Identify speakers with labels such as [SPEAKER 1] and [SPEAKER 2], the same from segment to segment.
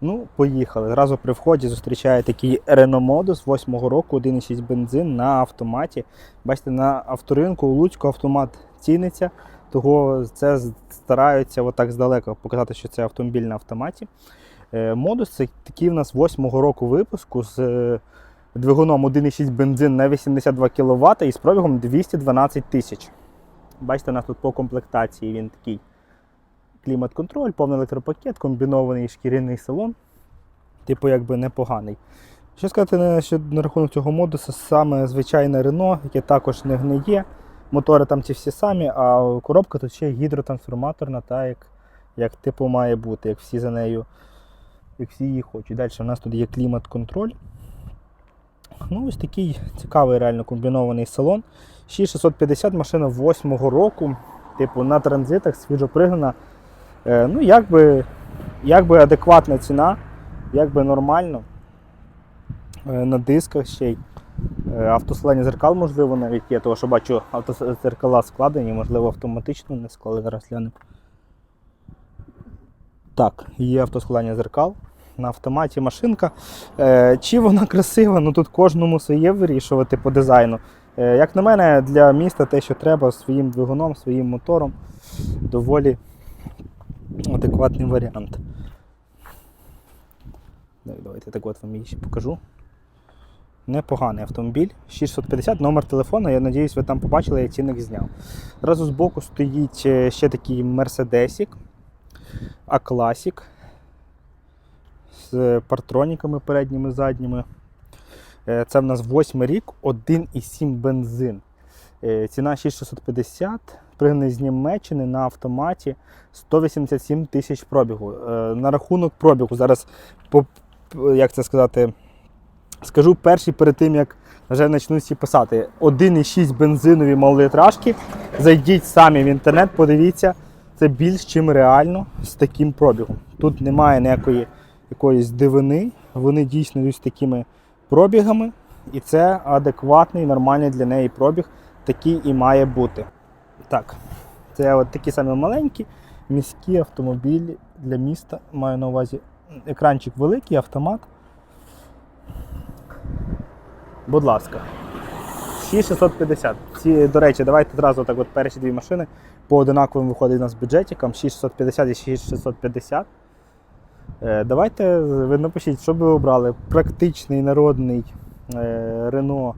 [SPEAKER 1] Ну, поїхали. Зразу при вході зустрічає такий Renault Modus 8-го року, 1,6 бензин на автоматі. Бачите, на авторинку у Луцьку автомат ціниться, того це стараються отак здалека показати, що це автомобіль на автоматі. Е, Модус це такий в нас 8-го року випуску з е, двигуном 1,6 бензин на 82 кВт і з пробігом 212 тисяч. Бачите, у нас тут по комплектації він такий клімат-контроль, повний електропакет, комбінований шкіряний салон. Типу, якби непоганий. Що сказати що на рахунок цього модуса, саме звичайне Рено, яке також не гниє. Мотори там ці всі самі, а коробка тут ще гідротрансформаторна, та як, як типу має бути, як всі за нею, як всі її хочуть. Далі у нас тут є клімат-контроль. Ну, ось такий цікавий реально комбінований салон. 6650 машина 8-го року, типу на транзитах свіжопригнана. Е, ну, якби, якби адекватна ціна, якби нормально. Е, на дисках ще й. Е, зеркал, можливо, навіть є, тому що бачу, автозеркала складені, можливо, автоматично не склали. Зараз глянемо. Так, є автоскладання зеркал. На автоматі машинка. Чи вона красива? Ну тут кожному своє вирішувати по дизайну. Як на мене, для міста те, що треба своїм двигуном, своїм мотором, доволі адекватний варіант. Давайте так от вам її ще покажу. Непоганий автомобіль. 650 номер телефону, я сподіваюся, ви там побачили, я цінник зняв. Зразу збоку стоїть е, ще такий Мерседесік, А-Класік з партроніками передніми задніми. Е, Це в нас 8 рік, 1,7 бензин. Е, Ціна 6650, пригнаний з Німеччини на автоматі 187 тисяч пробігу. Е, На рахунок пробігу зараз, як це сказати, скажу перший перед тим, як вже почну всі писати. 1,6 бензинові малолітражки. Зайдіть самі в інтернет, подивіться, це більш чим реально з таким пробігом. Тут немає ніякої якоїсь дивини, вони дійсно йдуть з такими пробігами, і це адекватний, нормальний для неї пробіг, такий і має бути. Так, це от такі самі маленькі міські автомобілі для міста. Маю на увазі екранчик великий, автомат. Будь ласка. 6650. Ці, до речі, давайте одразу так от перші дві машини по одинаковим виходить у нас бюджетикам 6650 і 6650. Е, Давайте ви напишіть, що б ви обрали: практичний народний е, Renault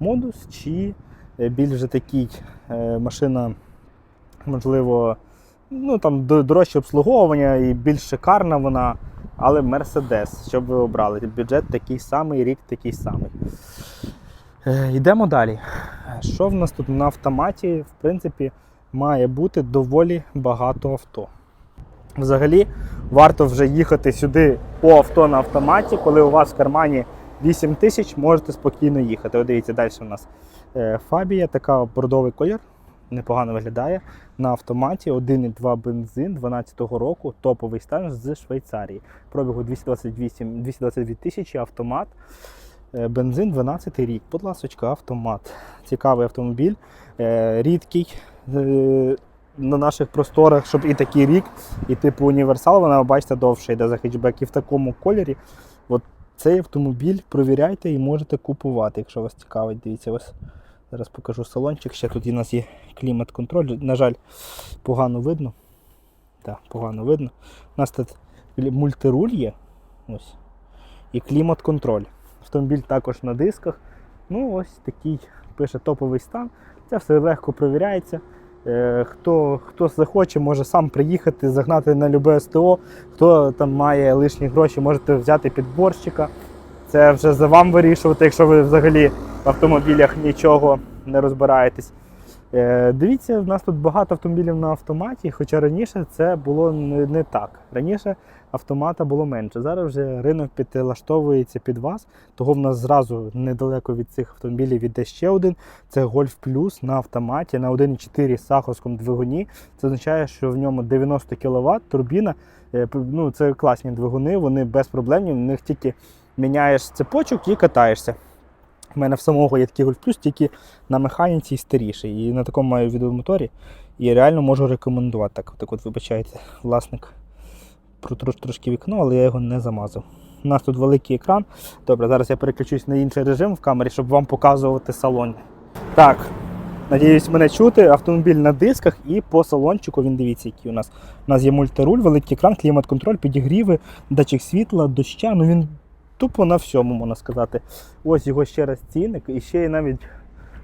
[SPEAKER 1] Modus чи е, більш такий е, машина, можливо, ну там дорожче обслуговування і більш шикарна вона, але Mercedes, що б ви обрали? Бюджет такий самий, рік такий самий. Е, Йдемо далі. Що в нас тут на автоматі? В принципі, має бути доволі багато авто. Взагалі, варто вже їхати сюди по авто на автоматі, коли у вас в кармані 8 тисяч, можете спокійно їхати. От дивіться, далі у нас е, Фабія, така бордовий колір, непогано виглядає. На автоматі 1,2 бензин 12 року, топовий стан з Швейцарії. Пробігу 228, 222 тисячі, автомат. Е, Бензин 12 рік. Будь ласочка, автомат. Цікавий автомобіль, е, рідкий. е, На наших просторах, щоб і такий рік, і типу універсал, вона, бачите, довше йде за хетчбек. І в такому кольорі. От цей автомобіль провіряйте і можете купувати, якщо вас цікавить. Дивіться, ось зараз покажу салончик. Ще тут у нас є клімат-контроль. На жаль, погано видно. Так, погано видно. У нас тут мультируль є. Ось. І клімат-контроль. Автомобіль також на дисках. Ну, ось такий пише топовий стан. Це все легко провіряється. Е, Хто, хто захоче, може сам приїхати, загнати на любе СТО. Хто там має лишні гроші, можете взяти підборщика. Це вже за вам вирішувати, якщо ви взагалі в автомобілях нічого не розбираєтесь. Е, Дивіться, в нас тут багато автомобілів на автоматі, хоча раніше це було не, так. Раніше автомата було менше. Зараз вже ринок підлаштовується під вас, того в нас зразу недалеко від цих автомобілів іде ще один. Це Golf Plus на автоматі на 1,4 саховському двигуні. Це означає, що в ньому 90 кВт турбіна. Е, Ну, це класні двигуни, вони безпроблемні, в них тільки міняєш цепочок і катаєшся. У мене в самого є такий Golf Plus, тільки на механіці і старіший. І на такому маю відеомоторі. І реально можу рекомендувати. Так, так от вибачайте, власник протруш трошки вікно, але я його не замазав. У нас тут великий екран. Добре, зараз я переключусь на інший режим в камері, щоб вам показувати салон. Так, надіюсь, мене чути. Автомобіль на дисках і по салончику він дивіться, який у нас. У нас є мультируль, великий екран, клімат-контроль, підігріви, датчик світла, доща. Ну він тупо на всьому, можна сказати. Ось його ще раз цінник. І ще є навіть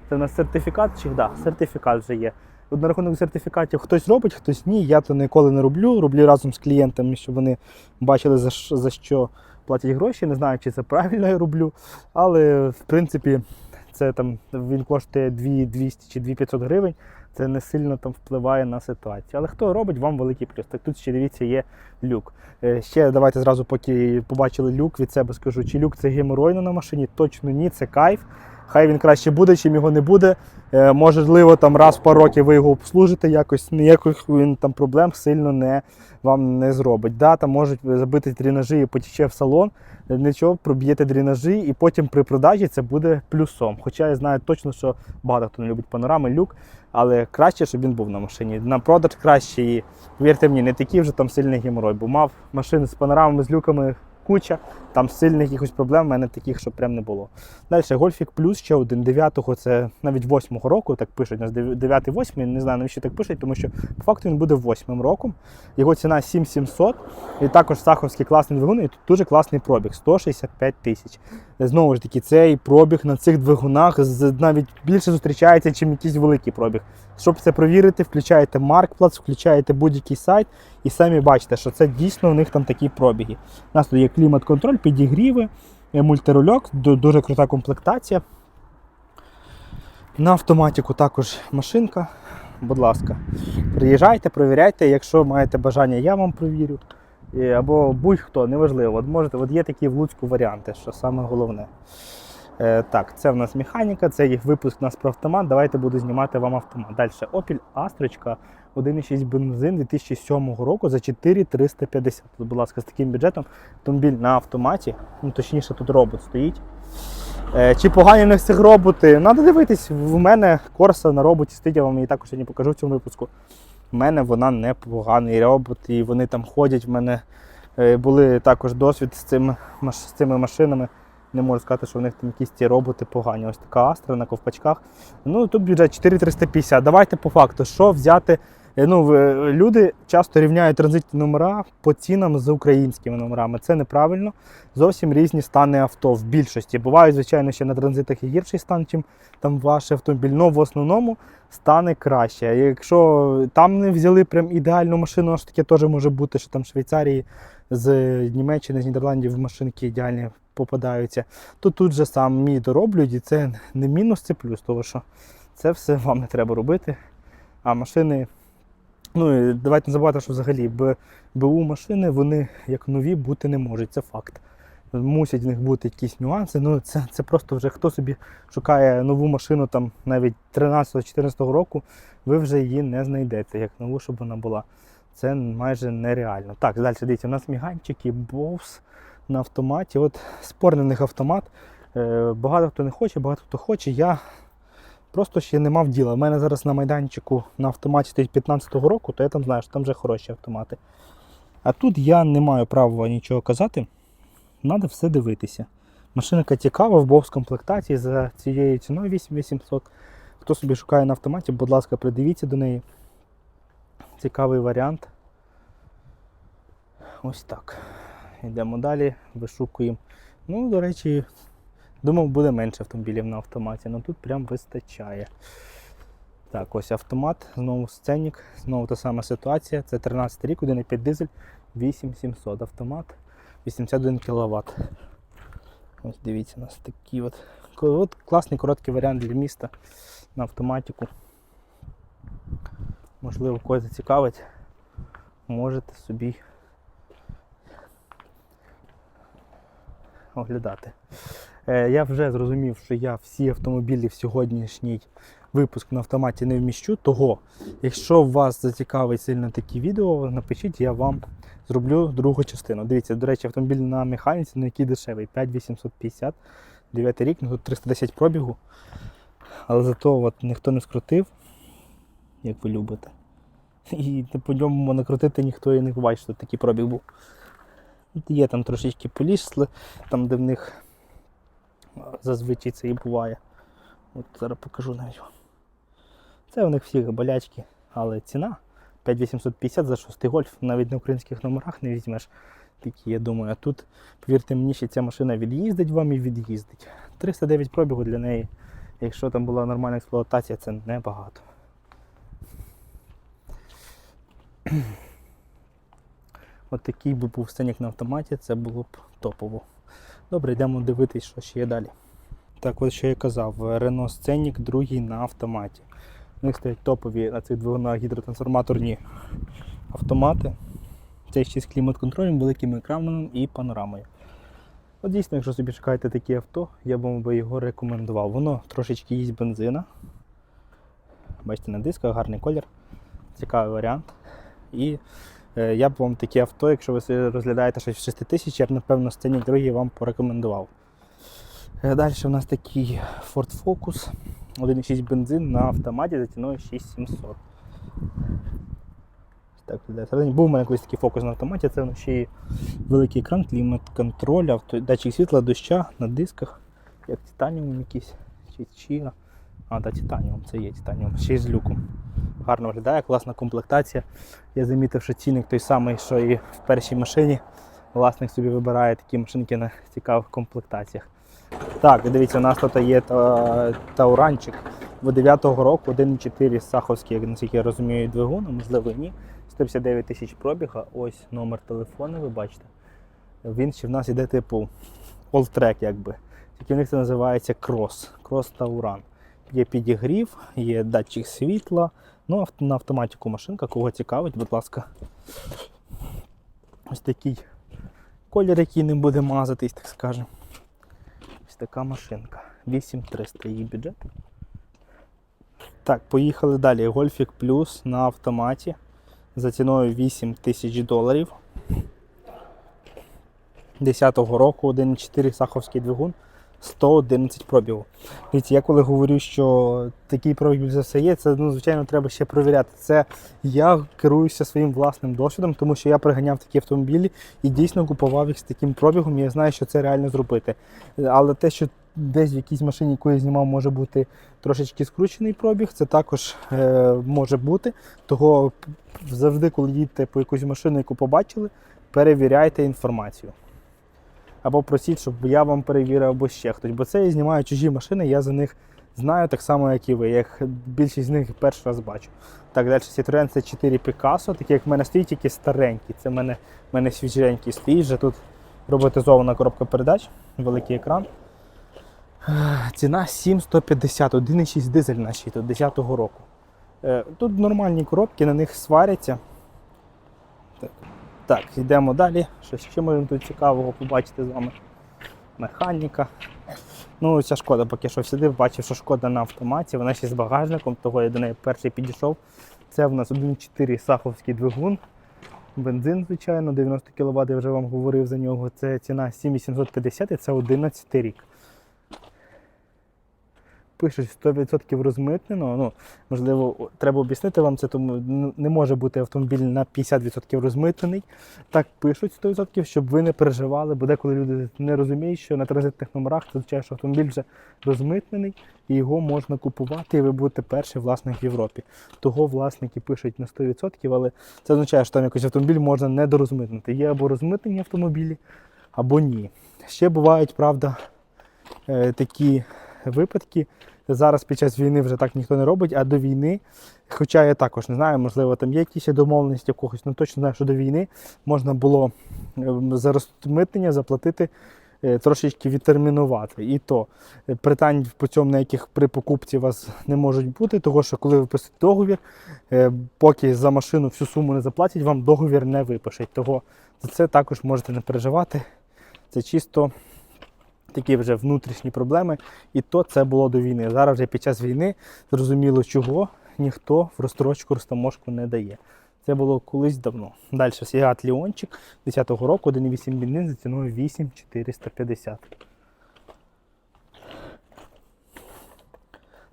[SPEAKER 1] це у нас сертифікат чи да, сертифікат вже є. На рахунок сертифікатів хтось робить, хтось ні. Я то ніколи не роблю. Роблю разом з клієнтами, щоб вони бачили за що, за що платять гроші. Не знаю, чи це правильно я роблю. Але в принципі, це там він коштує 2200 чи 2500 гривень. Це не сильно там впливає на ситуацію. Але хто робить, вам великий плюс. Так тут ще дивіться, є люк. Е, Ще давайте зразу, поки побачили люк, від себе скажу, чи люк це геморойно на машині. Точно ні, це кайф. Хай він краще буде, чим його не буде. Е, Можливо, там раз в пару років ви його обслужите, якось ніяких він там проблем сильно не вам не зробить. Да, там можуть забити дренажі і потіче в салон. Е, Нічого, проб'єте дренажі, і потім при продажі це буде плюсом. Хоча я знаю точно, що багато хто не любить панорами, люк, але краще, щоб він був на машині. На продаж краще і повірте мені, не такий вже там сильний геморой, бо мав машини з панорамами, з люками куча. Там сильних якихось проблем в мене таких, щоб прям не було. Далі Гольфік Плюс ще один 9-го, це навіть 8-го року, так пишуть, у нас 9-8, не знаю навіщо так пишуть, тому що по факту він буде 8-м роком. Його ціна 7700. І також саховський класний двигун, і тут дуже класний пробіг 165 тисяч. Знову ж таки, цей пробіг на цих двигунах навіть більше зустрічається, ніж якийсь великий пробіг. Щоб це провірити, включаєте Markplatz, включаєте будь-який сайт і самі бачите, що це дійсно у них там такі пробіги. У нас тут є клімат-контроль, підігріви, е, мультирульок, дуже крута комплектація. На автоматику також машинка. Будь ласка, приїжджайте, провіряйте, якщо маєте бажання, я вам провірю. Або будь-хто, неважливо. От можете, от є такі в Луцьку варіанти, що саме головне. Е, так, це в нас механіка, це їх випуск у нас про автомат. Давайте буду знімати вам автомат. Далі Opel Astra 1,6 бензин 2007 року за 4350. Будь ласка, з таким бюджетом автомобіль на автоматі. Ну, точніше, тут робот стоїть. Е, Чи погані в них роботи? Надо дивитись, в мене корса на роботі стоїть, я вам її також сьогодні покажу в цьому випуску. У мене вона непоганий робот, і вони там ходять. В мене е, були також досвід з цими, з цими машинами. Не можу сказати, що в них там якісь ці роботи погані. Ось така Астра на ковпачках. Ну тут бюджет 4350. Давайте по факту, що взяти. Е, Ну, люди часто рівняють транзитні номера по цінам з українськими номерами. Це неправильно. Зовсім різні стани авто в більшості. Бувають, звичайно, ще на транзитах і гірший стан, чим там ваш автомобіль. Но в основному стане краще. Якщо там не взяли прям ідеальну машину, аж таке теж може бути, що там в Швейцарії з Німеччини, з Нідерландів машинки ідеальні попадаються, то тут же самі дороблюють, і це не мінус, це плюс, тому що це все вам не треба робити. А машини, ну і давайте не забувати, що взагалі БУ машини, вони як нові бути не можуть, це факт. Мусять в них бути якісь нюанси. Ну це, це просто вже хто собі шукає нову машину там навіть 13-14 року, ви вже її не знайдете, як нову, щоб вона була. Це майже нереально. Так, далі дивіться, у нас міганчики, Bose на автоматі. От спорний в них автомат. Е, Багато хто не хоче, багато хто хоче. Я просто ще не мав діла. У мене зараз на майданчику на автоматі стоїть 15-го року, то я там знаю, що там вже хороші автомати. А тут я не маю права нічого казати. Треба все дивитися. Машинка цікава в бокс комплектації за цією ціною 8800. Хто собі шукає на автоматі, будь ласка, придивіться до неї. Цікавий варіант. Ось так. Йдемо далі, вишукуємо. Ну, до речі, думав, буде менше автомобілів на автоматі, але тут прям вистачає. Так, ось автомат, знову сценік, знову та сама ситуація. Це 13 рік, 1,5 дизель, 8700 автомат, 81 кВт. Ось дивіться, у нас такий от, от класний короткий варіант для міста на автоматику. Можливо, когось зацікавить, можете собі оглядати. Е, я вже зрозумів, що я всі автомобілі в сьогоднішній випуск на автоматі не вміщу. Того, якщо вас зацікавить сильно такі відео, напишіть, я вам зроблю другу частину. Дивіться, до речі, автомобіль на механіці, ну який дешевий, 5850, 9 рік, ну тут 310 пробігу. Але зато от ніхто не скрутив, як ви любите. І по ньому накрутити ніхто і не побачить, що такий пробіг був. Є там трошечки полісли, там де в них зазвичай це і буває. От зараз покажу навіть. Це у них всіх болячки, але ціна 5850 за шостий гольф, навіть на українських номерах не візьмеш. Такі, я думаю, а тут, повірте мені, ще ця машина від'їздить вам і від'їздить. 309 пробігу для неї, якщо там була нормальна експлуатація, це небагато. От такий би був сценік на автоматі, це було б топово. Добре, йдемо дивитись, що ще є далі. Так, от що я казав, Renault Scenic другий на автоматі. У них стоять топові на цих двигунах гідротрансформаторні автомати. Це ще з клімат-контролем, великим екраном і панорамою. От дійсно, якщо собі шукаєте таке авто, я б вам його рекомендував. Воно трошечки їсть бензина. Бачите, на дисках гарний колір, цікавий варіант. І я б вам таке авто, якщо ви розглядаєте щось в 6 тисяч, я б напевно сцені другий вам порекомендував. Е, Далі в нас такий Ford Focus 1,6 бензин на автоматі за ціною 6700. Так. Був у мене колись такий фокус на автоматі, це ще й великий екран, клімат-контроль, датчик світла, доща на дисках, як титаніум якийсь, чи чия. А, так, титаніум, це є титаніум, ще й з люком. Гарно виглядає, класна комплектація. Я замітив, що цінник той самий, що і в першій машині. Власник собі вибирає такі машинки на цікавих комплектаціях. Так, дивіться, у нас тут є та, тауранчик. Бо 9-го року 1,4 саховський, як наскільки я розумію, двигун, а можливо ні. 159 тисяч пробіга, ось номер телефону, ви бачите. Він ще в нас іде типу Track, якби. Тільки в них це називається Cross, Cross Tauran. Є підігрів, є датчик світла. Ну, на автоматику машинка, кого цікавить, будь ласка. Ось такий колір, який не буде мазатись, так скажемо. Ось така машинка. 8300 її бюджет. Так, поїхали далі. Гольфік Плюс на автоматі за ціною 8 тисяч доларів. 10-го року 1,4 саховський двигун, 111 пробігу. Дивіться, я коли говорю, що такий пробіг за все є, це ну, звичайно треба ще перевіряти. Це я керуюся своїм власним досвідом, тому що я приганяв такі автомобілі і дійсно купував їх з таким пробігом. І я знаю, що це реально зробити. Але те, що десь в якійсь машині, яку я знімав, може бути трошечки скручений пробіг, це також е, може бути. Того завжди, коли їдете по якусь машину, яку побачили, перевіряйте інформацію. Або просіть, щоб я вам перевірив, або ще хтось. Бо це я знімаю чужі машини, я за них знаю так само, як і ви. Я більшість з них перший раз бачу. Так, далі Citroen c 4 Picasso, такі як в мене стоїть, тільки старенькі. Це в мене, в мене свіженький стоїть, вже тут роботизована коробка передач, великий екран. Ціна 7150, 1,6 дизель тут 10-го року. Е, Тут нормальні коробки, на них сваряться. Так, йдемо далі. Що ще можемо тут цікавого побачити з вами? Механіка. Ну, ця шкода поки що сидив, бачив, що шкода на автоматі, вона ще з багажником, того я до неї перший підійшов. Це в нас 1,4 саховський двигун. Бензин, звичайно, 90 кВт, я вже вам говорив за нього. Це ціна 7750 і це 11 рік. Пишуть 100% розмитнено. Ну, можливо, треба об'яснити вам це, тому не може бути автомобіль на 50% розмитнений. Так пишуть 100%, щоб ви не переживали, бо деколи люди не розуміють, що на транзитних номерах це означає, що автомобіль вже розмитнений і його можна купувати, і ви будете перший власник в Європі. Того власники пишуть на 100%, але це означає, що там якийсь автомобіль можна не дорозмитнити. Є або розмитнені автомобілі, або ні. Ще бувають, правда, е, такі випадки. Зараз під час війни вже так ніхто не робить, а до війни, хоча я також не знаю, можливо, там є якісь домовленості в когось, але точно знаю, що до війни можна було ем, за розмитнення заплатити е, трошечки відтермінувати. І то е, питань по цьому, на яких при покупці вас не можуть бути, тому що коли ви пишете договір, е, поки за машину всю суму не заплатять, вам договір не випишуть. Того за це також можете не переживати. Це чисто такі вже внутрішні проблеми, і то це було до війни. Зараз вже під час війни зрозуміло, чого ніхто в розстрочку розтаможку не дає. Це було колись давно. Далі Сіат Ліончик 10-го року, 1,8 бензин за ціною 8450.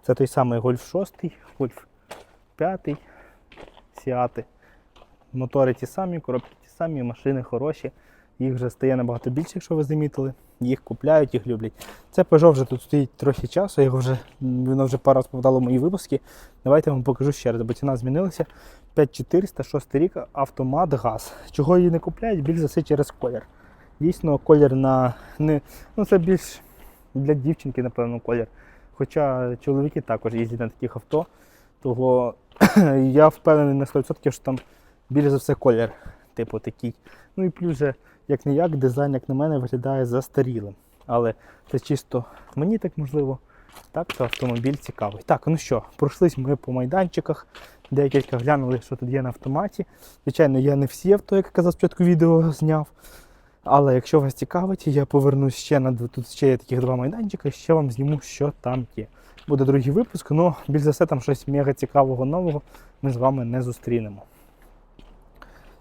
[SPEAKER 1] Це той самий Гольф 6, Гольф 5, сіати. Мотори ті самі, коробки ті самі, машини хороші. Їх вже стає набагато більше, якщо ви замітили. Їх купляють, їх люблять. Це Peugeot вже тут стоїть трохи часу, його вже, воно вже пару разів попадало мої випуски. Давайте я вам покажу ще раз, бо ціна змінилася. 5400, 6 рік, автомат, газ. Чого її не купляють? Більш за все через колір. Дійсно, колір на. Не, ну це більш для дівчинки, напевно, колір. Хоча чоловіки також їздять на таких авто. Того я впевнений на 100%, що там більш за все колір, типу такий. Ну і плюс же, як не як, дизайн, як на мене, виглядає застарілим. Але це чисто мені так можливо. Так, то автомобіль цікавий. Так, ну що, пройшлись ми по майданчиках, декілька глянули, що тут є на автоматі. Звичайно, я не всі авто, як я казав, спочатку відео зняв. Але якщо вас цікавить, я повернусь ще на тут ще є таких два майданчика, ще вам зніму, що там є. Буде другий випуск, але більш за все там щось мега цікавого нового ми з вами не зустрінемо.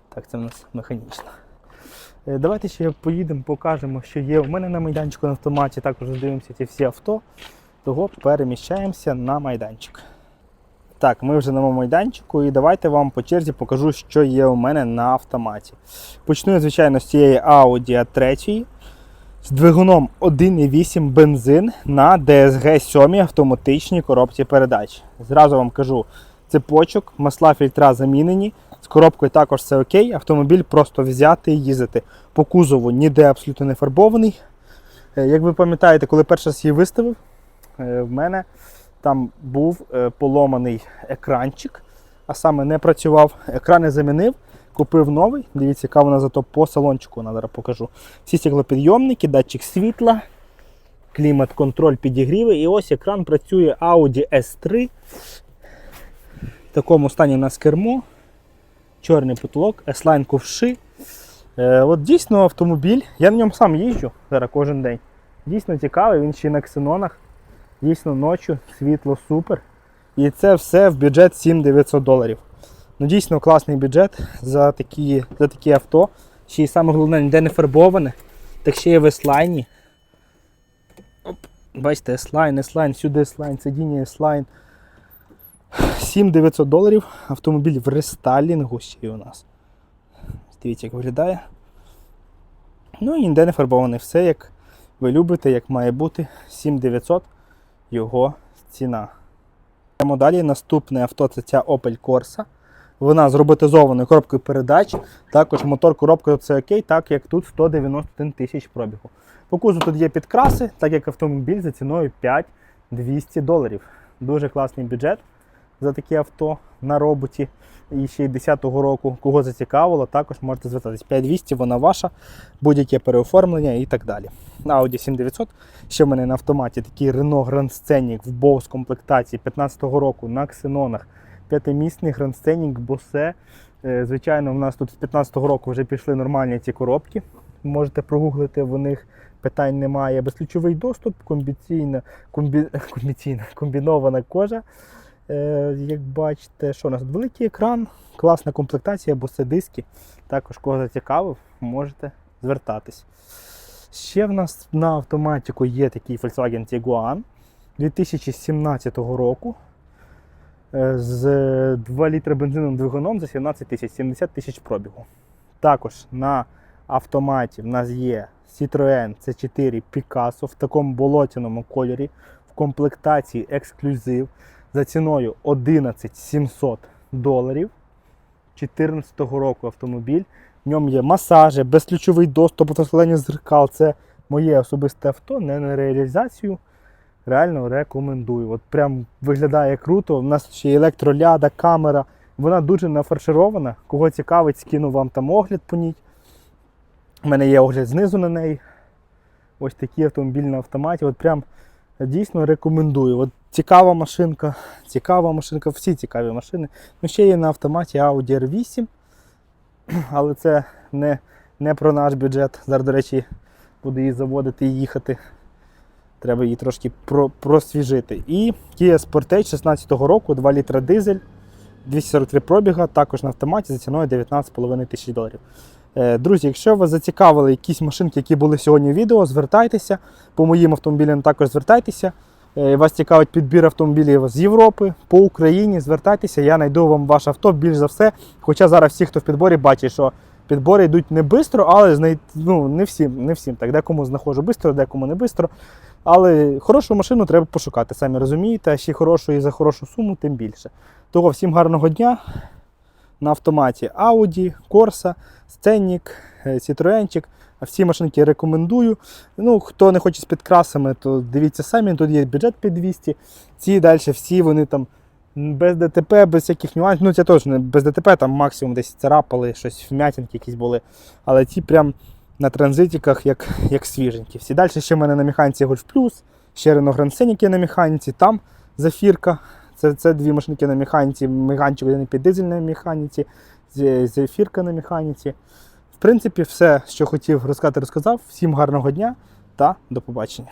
[SPEAKER 1] Так, це в нас механічно. Е, Давайте ще поїдемо, покажемо, що є у мене на майданчику на автоматі. Також роздивимося ці всі авто. Того переміщаємося на майданчик. Так, ми вже на моєму майданчику, і давайте вам по черзі покажу, що є у мене на автоматі. Почну звичайно, з цієї Audi A3 з двигуном 1,8 бензин на DSG 7 автоматичній коробці передач. Зразу вам кажу, цепочок, масла фільтра замінені. Коробкою також все окей. Автомобіль просто взяти і їздити. По кузову ніде абсолютно не фарбований. Е, Як ви пам'ятаєте, коли перший раз її виставив, е, в мене там був е, поломаний екранчик, а саме не працював. Екран не замінив, купив новий. Дивіться, яка вона зато по салончику, я зараз покажу. Всі стеклопідйомники, датчик світла, клімат-контроль підігріви. І ось екран працює Audi S3. В такому стані у нас чорний потолок, S-Line ковши. Е, от дійсно автомобіль, я на ньому сам їжджу зараз кожен день. Дійсно цікавий, він ще й на ксенонах. Дійсно ночі, світло супер. І це все в бюджет 7900 доларів. Ну дійсно класний бюджет за такі, за такі авто. Ще й саме головне, ніде не фарбоване. Так ще є в S-Line. Бачите, S-Line, S-Line, сюди S-Line, сидіння S-Line. 7900 доларів. Автомобіль в рестайлінгу ще у нас. Дивіться, як виглядає. Ну і ніде не фарбований. Все як ви любите, як має бути. 7900 його ціна. Йдемо далі. Наступне авто це ця Opel Corsa. Вона з роботизованою коробкою передач. Також мотор коробка це окей, так як тут 191 тисяч пробігу. По кузу тут є підкраси, так як автомобіль за ціною 5200 доларів. Дуже класний бюджет за таке авто на роботі. І ще й 10-го року, кого зацікавило, також можете звертатись. 5200, вона ваша, будь-яке переоформлення і так далі. Audi 7900. Ще в мене на автоматі такий Renault Grand Scenic в Bose комплектації 15-го року на ксенонах. П'ятимісний Grand Scenic Bose. Е, Звичайно, в нас тут з 15-го року вже пішли нормальні ці коробки. Можете прогуглити, в них питань немає. Безключовий доступ, комбіційна, комбі... комбіційна комбінована кожа. Е, як бачите, що у нас великий екран, класна комплектація, босе диски. Також кого зацікавив, можете звертатись. Ще в нас на автоматику є такий Volkswagen Tiguan 2017 року. е, З 2 літра бензиновим двигуном за 17 тисяч, 70 тисяч пробігу. Також на автоматі в нас є Citroën C4 Picasso в такому болотяному кольорі, в комплектації ексклюзив за ціною 11 700 доларів. 2014 року автомобіль. В ньому є масажі, безключовий доступ, розкладання зеркал. Це моє особисте авто, не на реалізацію. Реально рекомендую. От прям виглядає круто. У нас ще електроляда, камера. Вона дуже нафарширована. Кого цікавить, скину вам там огляд по ній. У мене є огляд знизу на неї. Ось такий автомобіль на автоматі. От прям дійсно рекомендую. От цікава машинка, цікава машинка, всі цікаві машини. Ну, ще є на автоматі Audi R8, але це не, не про наш бюджет. Зараз, до речі, буду її заводити і їхати. Треба її трошки про, просвіжити. І Kia Sportage 16-го року, 2 літра дизель, 243 пробіга, також на автоматі за ціною 19,5 тисяч доларів. Е, Друзі, якщо вас зацікавили якісь машинки, які були сьогодні в відео, звертайтеся. По моїм автомобілям також звертайтеся. Е, вас цікавить підбір автомобілів з Європи, по Україні, звертайтеся, я знайду вам ваше авто більш за все. Хоча зараз всі, хто в підборі, бачить, що підбори йдуть не швидко, але знай... ну, не всім, не всім так. Декому знаходжу швидко, декому не швидко. Але хорошу машину треба пошукати, самі розумієте, а ще хорошу і за хорошу суму, тим більше. Того всім гарного дня на автоматі Audi, Corsa, Scenic, е, Citroenчик. Всі машинки рекомендую. Ну, хто не хоче з підкрасами, то дивіться самі, тут є бюджет під 200. Ці далі всі вони там без ДТП, без яких нюансів. Ну, це теж не без ДТП, там максимум десь царапали, щось вмятинки якісь були. Але ті прям на транзитиках, як, як свіженькі. Всі далі ще в мене на механіці Golf Plus, ще Renault Grand на механіці, там зафірка. Це, це дві машинки на механіці, меганчик один під дизельній механіці, зефірка на механіці. Принципі, все, що хотів розказати, розказав. Всім гарного дня та до побачення.